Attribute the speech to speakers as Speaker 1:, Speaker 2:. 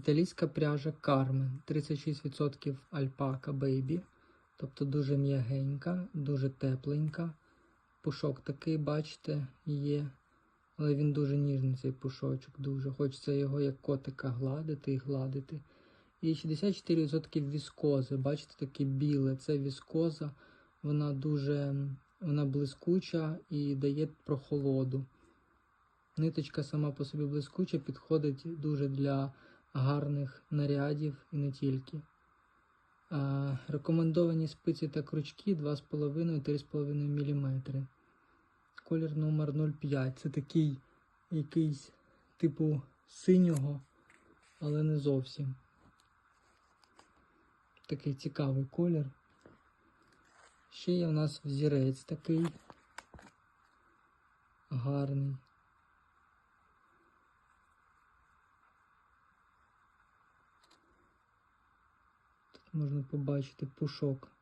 Speaker 1: Італійська пряжа Carmen. 36% альпака бейбі. Тобто дуже м'ягенька, дуже тепленька. Пушок такий, бачите, є. Але він дуже ніжний, цей пушочок. Дуже. Хочеться його як котика гладити і гладити. І 64% віскози. Бачите, таке біле. Це віскоза. Вона дуже вона блискуча і дає прохолоду. Ниточка сама по собі блискуча, підходить дуже для гарних нарядів і не тільки. Рекомендовані спиці та крючки 2,5-3,5 мм. Колір номер 05. Це такий якийсь типу синього, але не зовсім. Такий цікавий колір. Ще є у нас взірець такий гарний. Можна побачити пушок.